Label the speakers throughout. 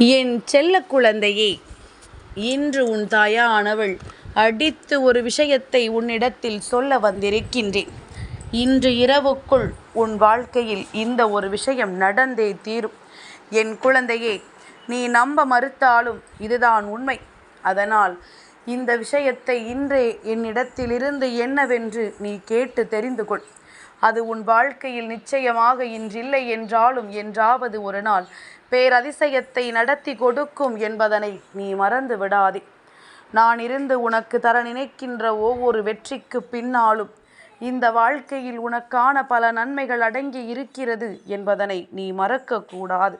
Speaker 1: என் செல்ல குழந்தையே இன்று உன் தாயானவள் அடித்து ஒரு விஷயத்தை உன்னிடத்தில் சொல்ல வந்திருக்கின்றேன். இன்று இரவுக்குள் உன் வாழ்க்கையில் இந்த ஒரு விஷயம் நடந்தே தீரும். என் குழந்தையே நீ நம்ப மறுத்தாலும் இதுதான் உண்மை. அதனால் இந்த விஷயத்தை இன்றே என்னிடத்திலிருந்து என்னவென்று நீ கேட்டு தெரிந்து கொள். அது உன் வாழ்க்கையில் நிச்சயமாக இன்றில்லை என்றாலும் என்றாவது ஒரு நாள் பேரதிசயத்தை நடத்தி கொடுக்கும் என்பதனை நீ மறந்து விடாதே. நான் இருந்து உனக்கு தர நினைக்கின்ற ஒவ்வொரு வெற்றிக்கு பின்னாலும் இந்த வாழ்க்கையில் உனக்கான பல நன்மைகள் அடங்கி இருக்கிறது என்பதனை நீ மறக்கக்கூடாது.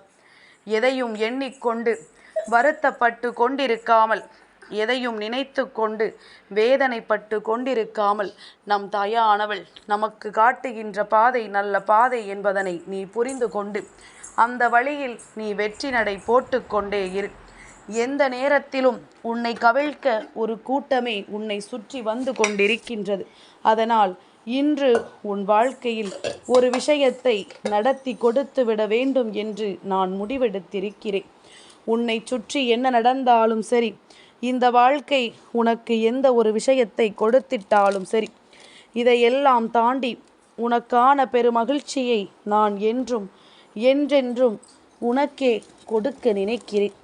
Speaker 1: எதையும் எண்ணிக்கொண்டு வருத்தப்பட்டு கொண்டிருக்காமல் எதையும் நினைத்து கொண்டு வேதனைப்பட்டு கொண்டிருக்காமல் நம் தாயானவள் நமக்கு காட்டுகின்ற பாதை நல்ல பாதை என்பதனை நீ புரிந்து கொண்டு அந்த வழியில் நீ வெற்றி நடை போட்டுக்கொண்டே இரு. எந்த நேரத்திலும் உன்னை கவிழ்க்க ஒரு கூட்டமே உன்னை சுற்றி வந்து கொண்டிருக்கின்றது. அதனால் இன்று உன் வாழ்க்கையில் ஒரு விஷயத்தை நடத்தி கொடுத்து விட வேண்டும் என்று நான் முடிவெடுத்திருக்கிறேன். உன்னை சுற்றி என்ன நடந்தாலும் சரி இந்த வாழ்க்கை உனக்கு எந்த ஒரு விஷயத்தை கொடுத்திட்டாலும் சரி. இதையெல்லாம் தாண்டி உனக்கான பெருமகிழ்ச்சியை நான் என்றும் என்றென்றும் உனக்கே கொடுக்க நினைக்கிறேன்.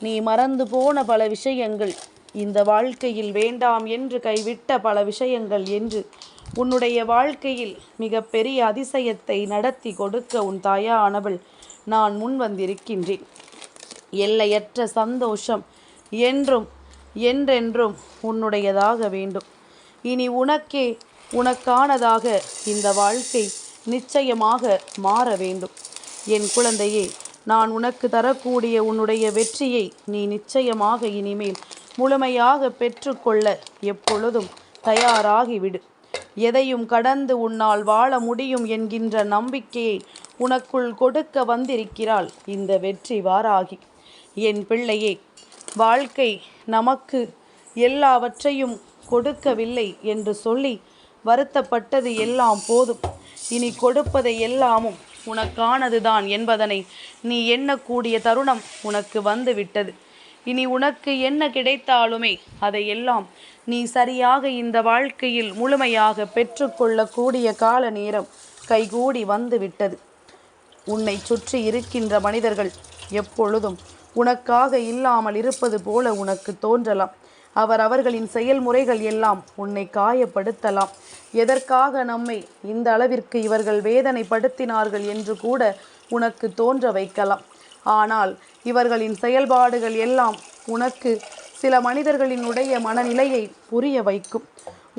Speaker 1: நீ மறந்து போன பல விஷயங்கள் இந்த வாழ்க்கையில் வேண்டாம் என்று கைவிட்ட பல விஷயங்கள் என்று உன்னுடைய வாழ்க்கையில் மிகப்பெரிய அதிசயத்தை நடத்தி கொடுக்க உன் தாயானவள் நான் முன் வந்திருக்கின்றேன் எல்லையற்ற சந்தோஷம் என்றும் என்றென்றும் உன்னுடையதாக வேண்டும். இனி உனக்கே உனக்கானதாக இந்த வாழ்க்கை நிச்சயமாக மாற வேண்டும். என் குழந்தையே நான் உனக்கு தரக்கூடிய உன்னுடைய வெற்றியை நீ நிச்சயமாக இனிமேல் முழுமையாக பெற்றுக்கொள்ள எப்பொழுதும் தயாராகிவிடு. எதையும் கடந்து உன்னால் வாழ முடியும் என்கின்ற நம்பிக்கையை உனக்குள் கொடுக்க வந்திருக்கிறாள் இந்த வெற்றி வாராகி என் பிள்ளையே வாழ்க்கை நமக்கு எல்லாவற்றையும் கொடுக்கவில்லை என்று சொல்லி வருத்தப்பட்டது எல்லாம் போதும். இனி கொடுப்பதை எல்லாமும் உனக்கானதுதான் என்பதனை நீ எண்ணக்கூடிய தருணம் உனக்கு வந்து விட்டது இனி உனக்கு என்ன கிடைத்தாலுமே அதையெல்லாம் நீ சரியாக இந்த வாழ்க்கையில் முழுமையாக பெற்றுக்கொள்ளக்கூடிய கால நேரம் கைகூடி வந்து விட்டது உன்னை சுற்றி இருக்கின்ற மனிதர்கள் எப்பொழுதும் உனக்காக இல்லாமல் இருப்பது போல உனக்கு தோன்றலாம். அவர் அவர்களின் செயல்முறைகள் எல்லாம் உன்னை காயப்படுத்தலாம். எதற்காக நம்மை இந்த அளவிற்கு இவர்கள் வேதனைப்படுத்தினார்கள் என்று கூட உனக்கு தோன்ற வைக்கலாம். ஆனால் இவர்களின் செயல்பாடுகள் எல்லாம் உனக்கு சில மனிதர்களினுடைய மனநிலையை புரிய வைக்கும்.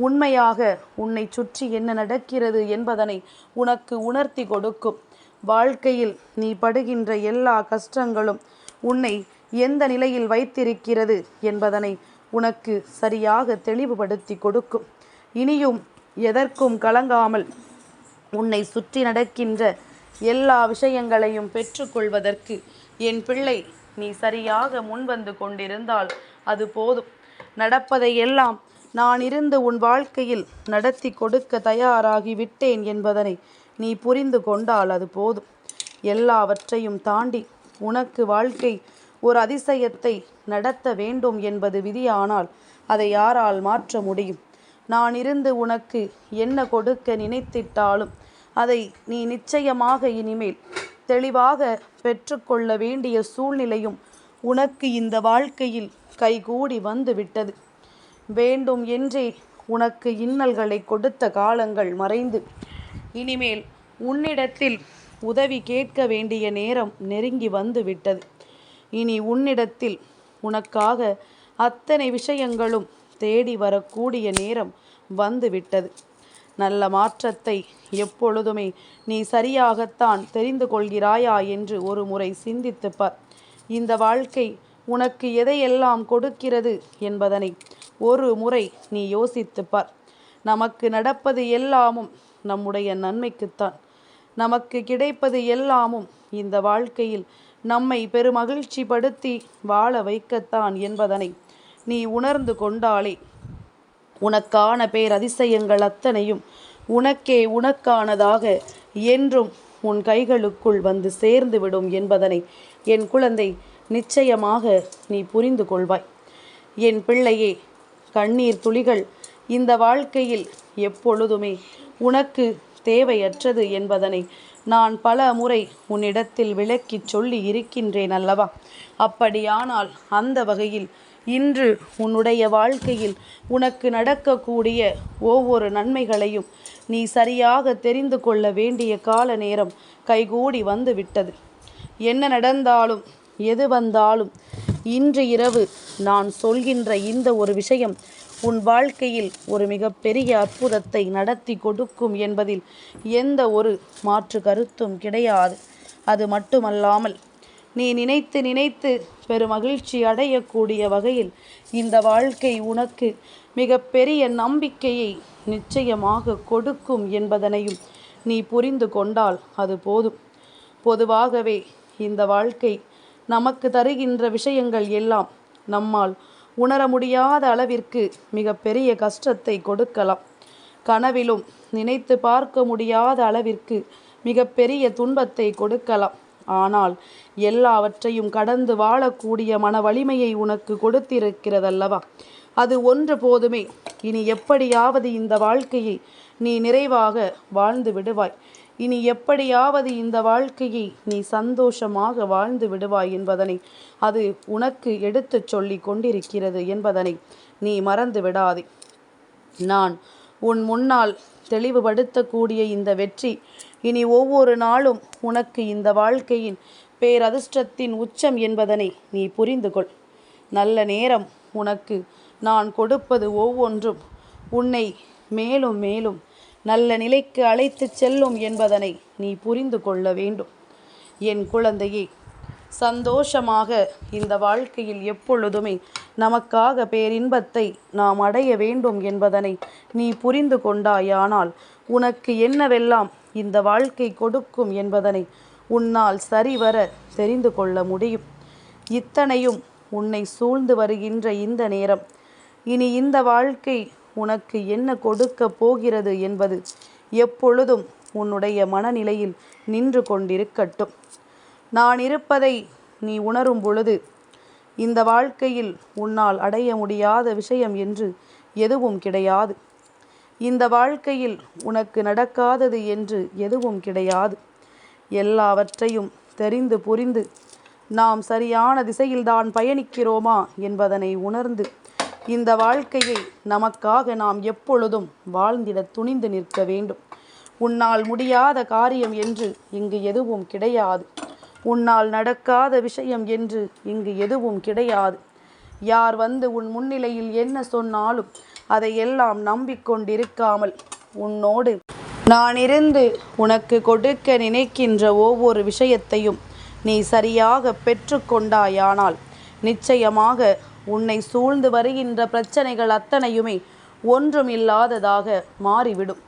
Speaker 1: உண்மையாக உன்னை சுற்றி என்ன நடக்கிறது என்பதனை உனக்கு உணர்த்தி கொடுக்கும். வாழ்க்கையில் நீ படுகின்ற எல்லா கஷ்டங்களும் உன்னை எந்த நிலையில் வைத்திருக்கிறது என்பதனை உனக்கு சரியாக தெளிவுபடுத்தி கொடுக்கும். இனியும் எதற்கும் கலங்காமல் உன்னை சுற்றி நடக்கின்ற எல்லா விஷயங்களையும் பெற்றுக்கொள்வதற்கு என் பிள்ளை நீ சரியாக முன்வந்து கொண்டிருந்தால் அது போதும். நடப்பதையெல்லாம் நான் இருந்து உன் வாழ்க்கையில் நடத்தி கொடுக்க தயாராகி விட்டேன் என்பதனை நீ புரிந்து கொண்டால் அது போதும். எல்லாவற்றையும் தாண்டி உனக்கு வாழ்க்கை ஒரு அதிசயத்தை நடத்த வேண்டும் என்பது விதியானால் அதை யாரால் மாற்ற முடியும்? நான் இருந்து உனக்கு என்ன கொடுக்க நினைத்திட்டாலும் அதை நீ நிச்சயமாக இனிமேல் தெளிவாக பெற்றுக்கொள்ள வேண்டிய சூழ்நிலையும் உனக்கு இந்த வாழ்க்கையில் கைகூடி வந்து விட்டது வேண்டும் என்றே உனக்கு இன்னல்களை கொடுத்த காலங்கள் மறைந்து. இனிமேல் உன்னிடத்தில் உதவி கேட்க வேண்டிய நேரம் நெருங்கி வந்து விட்டது இனி உன்னிடத்தில் உனக்காக அத்தனை விஷயங்களும் தேடி வரக்கூடிய நேரம் வந்து விட்டது நல்ல மாற்றத்தை எப்பொழுதுமே நீ சரியாகத்தான் தெரிந்து கொள்கிறாயா என்று ஒரு முறை சிந்தித்துப்பார். இந்த வாழ்க்கை உனக்கு எதையெல்லாம் கொடுக்கிறது என்பதனை ஒரு முறை நீ யோசித்துப்பார். நமக்கு நடப்பது எல்லாமும் நம்முடைய நன்மைக்குத்தான். நமக்கு கிடைப்பது எல்லாமும் இந்த வாழ்க்கையில் நம்மை பெருமகிழ்ச்சி படுத்தி வாழ வைக்கத்தான் என்பதனை நீ உணர்ந்து கொண்டாலே. உனக்கான பேர் அதிசயங்கள் அத்தனையும் உனக்கே உனக்கானதாக என்றும் உன் கைகளுக்குள் வந்து சேர்ந்துவிடும் என்பதனை என் குழந்தை நிச்சயமாக நீ புரிந்து கொள்வாய். என் பிள்ளையே கண்ணீர் துளிகள் இந்த வாழ்க்கையில் எப்பொழுதுமே உனக்கு தேவையற்றது என்பதனை நான் பல முறை உன்னிடத்தில் விளக்கிச் சொல்லி இருக்கின்றேன் அல்லவா? அப்படியானால் அந்த வகையில் இன்று உன்னுடைய வாழ்க்கையில் உனக்கு நடக்கக்கூடிய ஒவ்வொரு நன்மைகளையும் நீ சரியாக தெரிந்து கொள்ள வேண்டிய கால நேரம் கைகூடி வந்து விட்டது என்ன நடந்தாலும் எது வந்தாலும் இன்று இரவு நான் சொல்கின்ற இந்த ஒரு விஷயம் உன் வாழ்க்கையில் ஒரு மிகப்பெரிய அற்புதத்தை நடத்தி கொடுக்கும் என்பதில் எந்த ஒரு மாற்று கருத்தும் கிடையாது. அது மட்டுமல்லாமல் நீ நினைத்து நினைத்து பெருமகிழ்ச்சி அடையக்கூடிய வகையில் இந்த வாழ்க்கை உனக்கு மிகப்பெரிய நம்பிக்கையை நிச்சயமாக கொடுக்கும் என்பதனையும் நீ புரிந்து கொண்டால் அது போதும். பொதுவாகவே இந்த வாழ்க்கை நமக்கு தருகின்ற விஷயங்கள் எல்லாம் நம்மால் உணர முடியாத அளவிற்கு மிகப்பெரிய கஷ்டத்தை கொடுக்கலாம். கனவிலும் நினைத்து பார்க்க முடியாத அளவிற்கு மிகப்பெரிய துன்பத்தை கொடுக்கலாம். ஆனால் எல்லாவற்றையும் கடந்து வாழக்கூடிய மன வலிமையை உனக்கு கொடுத்திருக்கிறதல்லவா? அது ஒன்று போதுமே. இனி எப்படியாவது இந்த வாழ்க்கையை நீ நிறைவாக வாழ்ந்து விடுவாய். இனி எப்படியாவது இந்த வாழ்க்கையை நீ சந்தோஷமாக வாழ்ந்து விடுவாய் என்பதனை அது உனக்கு எடுத்துச் சொல்லி கொண்டிருக்கிறது என்பதனை நீ மறந்து விடாதே. நான் உன் முன்னால் தெளிவுபடுத்தக்கூடிய இந்த வெற்றி இனி ஒவ்வொரு நாளும் உனக்கு இந்த வாழ்க்கையின் பேரதிர்ஷ்டத்தின் உச்சம் என்பதனை நீ புரிந்து கொள் நல்ல நேரம் உனக்கு. நான் கொடுப்பது ஒவ்வொன்றும் உன்னை மேலும் மேலும் நல்ல நிலைக்கு அழைத்து செல்லும் என்பதனை நீ புரிந்து கொள்ள வேண்டும். என் குழந்தையே சந்தோஷமாக இந்த வாழ்க்கையில் எப்பொழுதுமே நமக்காக பேரின்பத்தை நாம் அடைய வேண்டும் என்பதனை நீ புரிந்து கொண்டாயானால் உனக்கு என்னவெல்லாம் இந்த வாழ்க்கை கொடுக்கும் என்பதனை உன்னால் சரிவர தெரிந்து கொள்ள முடியும். இத்தனையும் உன்னை சூழ்ந்து வருகின்ற இந்த நேரம். இனி இந்த வாழ்க்கை உனக்கு என்ன கொடுக்க போகிறது என்பது எப்பொழுதும் உன்னுடைய மனநிலையில் நின்று கொண்டிருக்கட்டும். நான் இருப்பதை நீ உணரும் பொழுது இந்த வாழ்க்கையில் உன்னால் அடைய முடியாத விஷயம் என்று எதுவும் கிடையாது. இந்த வாழ்க்கையில் உனக்கு நடக்காதது என்று எதுவும் கிடையாது. எல்லாவற்றையும் தெரிந்து புரிந்து நாம் சரியான திசையில்தான் பயணிக்கிறோமா என்பதனை உணர்ந்து இந்த வாழ்க்கையை நமக்காக நாம் எப்பொழுதும் வாழ்ந்திட துணிந்து நிற்க வேண்டும். உன்னால் முடியாத காரியம் என்று இங்கு எதுவும் கிடையாது. உன்னால் நடக்காத விஷயம் என்று இங்கு எதுவும் கிடையாது. யார் வந்து உன் முன்னிலையில் என்ன சொன்னாலும் அதையெல்லாம் நம்பிக்கொண்டிருக்காமல் உன்னோடு நான் இருந்து உனக்கு கொடுக்க நினைக்கின்ற ஒவ்வொரு விஷயத்தையும் நீ சரியாக பெற்றுக்கொண்டாயானால் நிச்சயமாக உன்னை சூழ்ந்து வருகின்ற பிரச்சனைகள் அத்தனையுமே ஒன்றும் இல்லாததாக மாறிவிடும்.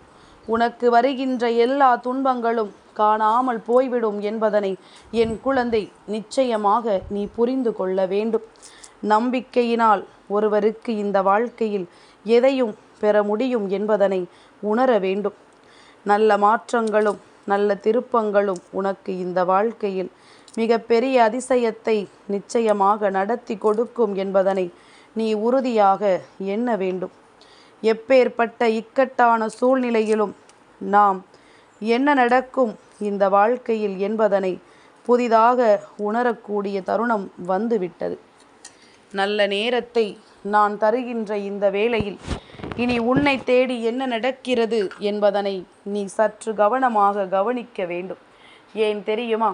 Speaker 1: உனக்கு வருகின்ற எல்லா துன்பங்களும் காணாமல் போய்விடும் என்பதனை என் குழந்தை நிச்சயமாக நீ புரிந்து கொள்ள வேண்டும். நம்பிக்கையினால் ஒருவருக்கு இந்த வாழ்க்கையில் எதையும் பெற முடியும் என்பதனை உணர வேண்டும். நல்ல மாற்றங்களும் நல்ல திருப்பங்களும் உனக்கு இந்த வாழ்க்கையில் மிகப்பெரிய அதிசயத்தை நிச்சயமாக நடத்தி கொடுக்கும் என்பதனை நீ உறுதியாக எண்ண வேண்டும். எப்பேற்பட்ட இக்கட்டான சூழ்நிலையிலும் நாம் என்ன நடக்கும் இந்த வாழ்க்கையில் என்பதனை புதிதாக உணரக்கூடிய தருணம் வந்துவிட்டது. நல்ல நேரத்தை நான் தருகின்ற இந்த வேளையில் இனி உன்னை தேடி என்ன நடக்கிறது என்பதனை நீ சற்று கவனமாக கவனிக்க வேண்டும். ஏன் தெரியுமா?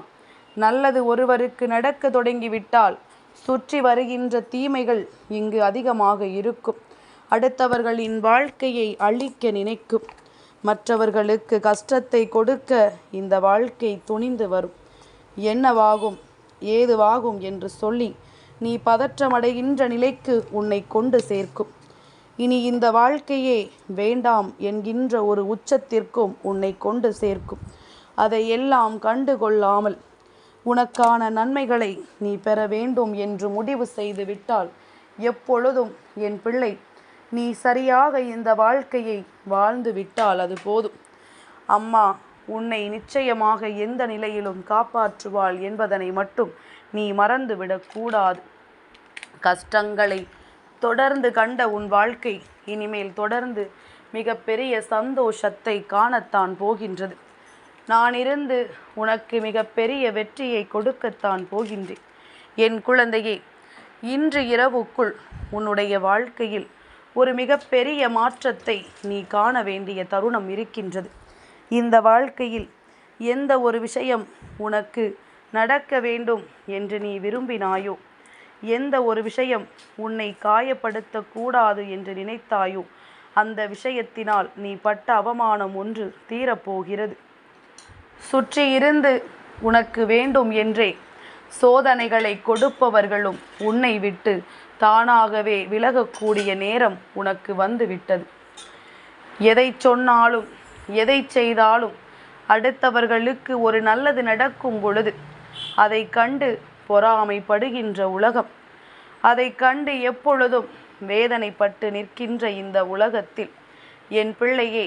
Speaker 1: நல்லது ஒருவருக்கு நடக்க தொடங்கிவிட்டால் சுற்றி வருகின்ற தீமைகள் இங்கு அதிகமாக இருக்கும். அடுத்தவர்களின் வாழ்க்கையை அழிக்க நினைக்கும். மற்றவர்களுக்கு கஷ்டத்தை கொடுக்க இந்த வாழ்க்கை துணிந்து வரும். என்னவாகும்? ஏதுவாகும் என்று சொல்லி நீ பதற்றமடைகின்ற நிலைக்கு உன்னை கொண்டு சேர்க்கும். இனி இந்த வாழ்க்கையே வேண்டாம் என்கின்ற ஒரு உச்சத்திற்கும் உன்னை கொண்டு சேர்க்கும். அதையெல்லாம் கண்டு கொள்ளாமல் உனக்கான நன்மைகளை நீ பெற வேண்டும் என்று முடிவு செய்து விட்டால் எப்பொழுதும் என் பிள்ளை நீ சரியாக இந்த வாழ்க்கையை வாழ்ந்து விட்டால் அது போதும். அம்மா உன்னை நிச்சயமாக எந்த நிலையிலும் காப்பாற்றுவாள் என்பதனை மட்டும் நீ மறந்துவிடக்கூடாது கஷ்டங்களை தொடர்ந்து கண்ட உன் வாழ்க்கை இனிமேல் தொடர்ந்து மிகப்பெரிய சந்தோஷத்தை காணத்தான் போகின்றது. நான் இருந்து உனக்கு மிகப்பெரிய வெற்றியை கொடுக்கத்தான் போகின்றேன். என் குழந்தையே இன்று இரவுக்குள் உன்னுடைய வாழ்க்கையில் ஒரு மிகப்பெரிய மாற்றத்தை நீ காண வேண்டிய தருணம் இருக்கின்றது. இந்த வாழ்க்கையில் எந்த ஒரு விஷயம் உனக்கு நடக்க வேண்டும் என்று நீ விரும்பினாயோ எந்த ஒரு விஷயம் உன்னை காயப்படுத்தக்கூடாது என்று நினைத்தாயோ அந்த விஷயத்தினால் நீ பட்ட அவமானம் ஒன்று தீரப்போகிறது. சுற்றி இருந்து உனக்கு வேண்டும் என்றே. சோதனைகளை கொடுப்பவர்களும் உன்னை விட்டு தானாகவே விலகக்கூடிய நேரம் உனக்கு வந்துவிட்டது. எதை சொன்னாலும் எதை செய்தாலும் அடுத்தவர்களுக்கு ஒரு நல்லது நடக்கும் பொழுது அதை கண்டு பொறாமைப்படுகின்ற உலகம். அதை கண்டு எப்பொழுதும் வேதனைப்பட்டு நிற்கின்ற இந்த உலகத்தில் என் பிள்ளையே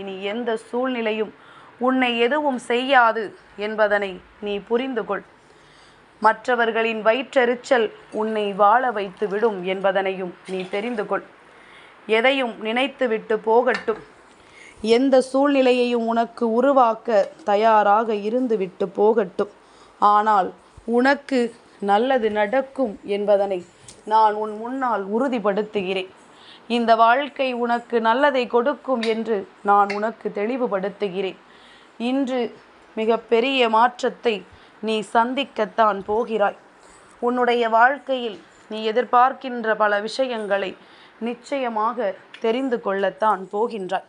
Speaker 1: இனி எந்த சூழ்நிலையும் உன்னை எதுவும் செய்யாது என்பதனை நீ புரிந்து கொள் மற்றவர்களின் வயிற்றெரிச்சல் உன்னை வாழ வைத்து விடும் என்பதனையும் நீ தெரிந்து கொள் எதையும் நினைத்துவிட்டு போகட்டும். எந்த சூழ்நிலையையும் உனக்கு உருவாக்க தயாராக இருந்துவிட்டு போகட்டும். ஆனால் உனக்கு நல்லது நடக்கும் என்பதனை நான் உன் முன்னால் உறுதிப்படுத்துகிறேன். இந்த வாழ்க்கை உனக்கு நல்லதை கொடுக்கும் என்று நான் உனக்கு தெளிவுபடுத்துகிறேன். இன்று மிகப்பெரிய மாற்றத்தை நீ சந்திக்கத்தான் போகிறாய். உன்னுடைய வாழ்க்கையில் நீ எதிர்பார்க்கின்ற பல விஷயங்களை நிச்சயமாக தெரிந்து கொள்ளத்தான் போகின்றாய்.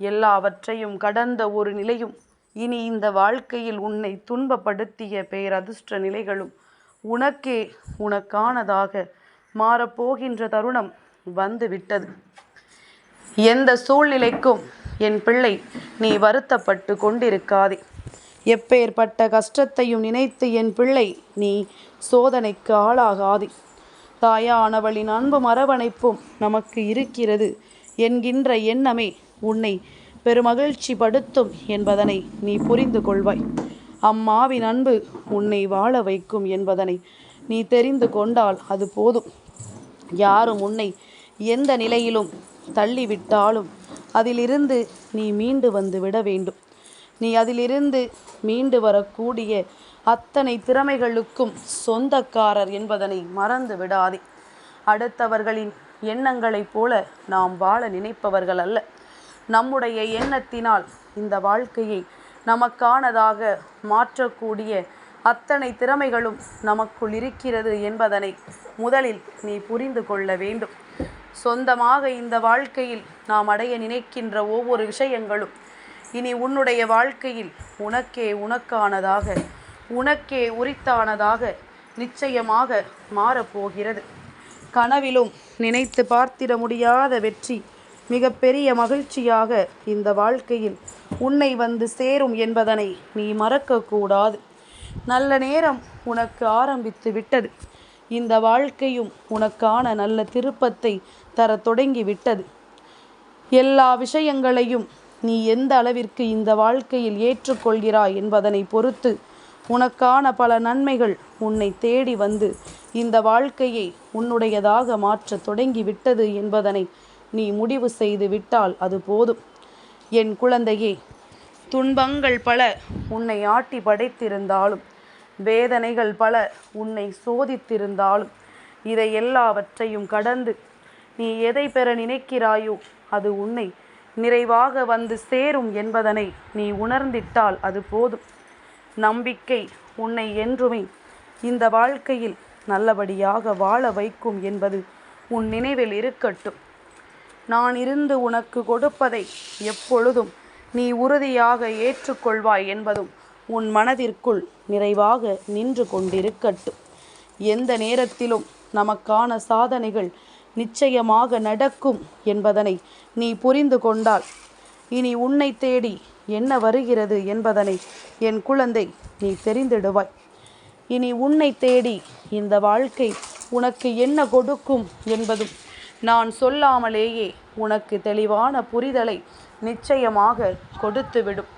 Speaker 1: எல்லாவற்றையும் கடந்த ஒரு நிலையும் இனி இந்த வாழ்க்கையில் உன்னை துன்பப்படுத்திய பேரதிர்ஷ்ட நிலைகளும் உனக்கே உனக்கானதாக மாறப்போகின்ற தருணம் வந்துவிட்டது. எந்த சூழ்நிலைக்கும் என் பிள்ளை நீ வருத்தப்பட்டு கொண்டிருக்காதே. எப்பேற்பட்ட கஷ்டத்தையும் நினைத்து என் பிள்ளை நீ சோதனைக்கு ஆளாகாதே. தாயானவளின் அன்பும் அரவணைப்பும் நமக்கு இருக்கிறது என்கின்ற எண்ணமே உன்னை பெருமகிழ்ச்சி படுத்தும் என்பதனை நீ புரிந்து கொள்வாய். அம்மாவின் அன்பு உன்னை வாழ வைக்கும் என்பதனை நீ தெரிந்து கொண்டால் அது போதும். யாரும் உன்னை எந்த நிலையிலும் தள்ளிவிட்டாலும் அதிலிருந்து நீ மீண்டு வந்து விட வேண்டும். நீ அதிலிருந்து மீண்டு வரக்கூடிய அத்தனை திறமைகளுக்கும் சொந்தக்காரர் என்பதனை மறந்து விடாதே. அடுத்தவர்களின் எண்ணங்களைப் போல நாம் வாழ நினைப்பவர்கள் அல்ல. நம்முடைய எண்ணத்தினால் இந்த வாழ்க்கையை நமக்கானதாக மாற்றக்கூடிய அத்தனை திறமைகளும் நமக்குள் இருக்கிறது என்பதனை முதலில் நீ புரிந்து கொள்ள வேண்டும். சொந்தமாக இந்த வாழ்க்கையில் நாம் அடைய நினைக்கின்ற ஒவ்வொரு விஷயங்களும் இனி உன்னுடைய வாழ்க்கையில் உனக்கே உனக்கானதாக உனக்கே உரித்தானதாக நிச்சயமாக மாறப்போகிறது. கனவிலும் நினைத்து பார்த்திட முடியாத வெற்றி மிகப்பெரிய மகிழ்ச்சியாக இந்த வாழ்க்கையில் உன்னை வந்து சேரும் என்பதனை நீ மறக்கக்கூடாது. நல்ல நேரம் உனக்கு ஆரம்பித்து விட்டது. இந்த வாழ்க்கையும் உனக்கான நல்ல திருப்பத்தை தர தொடங்கி விட்டது எல்லா விஷயங்களையும் நீ எந்த அளவிற்கு இந்த வாழ்க்கையில் ஏற்றுக்கொள்கிறாய் என்பதனை பொறுத்து உனக்கான பல நன்மைகள் உன்னை தேடி வந்து இந்த வாழ்க்கையை உன்னுடையதாக மாற்ற தொடங்கி விட்டது என்பதனை நீ முடிவு செய்து விட்டால் அது போதும். என் குழந்தையே துன்பங்கள் பல உன்னை ஆட்டி படைத்திருந்தாலும் வேதனைகள் பல உன்னை சோதித்திருந்தாலும் இதை எல்லாவற்றையும் கடந்து நீ எதை பெற நினைக்கிறாயோ அது உன்னை நிறைவாக வந்து சேரும் என்பதனை நீ உணர்ந்திட்டால் அது போதும். நம்பிக்கை உன்னை என்றுமே இந்த வாழ்க்கையில் நல்லபடியாக வாழ வைக்கும் என்பது உன் நினைவில் இருக்கட்டும். நான் இருந்து உனக்கு கொடுப்பதை எப்பொழுதும் நீ உறுதியாக ஏற்றுக்கொள்வாய் என்பதும் உன் மனதிற்குள் நிறைவாக நின்று கொண்டிருக்கட்டும். எந்த நேரத்திலும் நமக்கான சாதனைகள் நிச்சயமாக நடக்கும் என்பதனை நீ புரிந்து கொண்டால். இனி உன்னை தேடி என்ன வருகிறது என்பதனை என் குழந்தை நீ தெரிந்திடுவாய். இனி உன்னை தேடி இந்த வாழ்க்கை உனக்கு என்ன கொடுக்கும் என்பதும் நான் சொல்லாமலேயே உனக்கு தெளிவான புரிதலை நிச்சயமாக கொடுத்துவிடும்.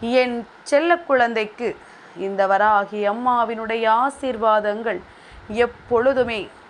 Speaker 1: என் செல்ல குழந்தைக்கு இந்த வராகி அம்மாவினுடைய ஆசீர்வாதங்கள் எப்பொழுதுமே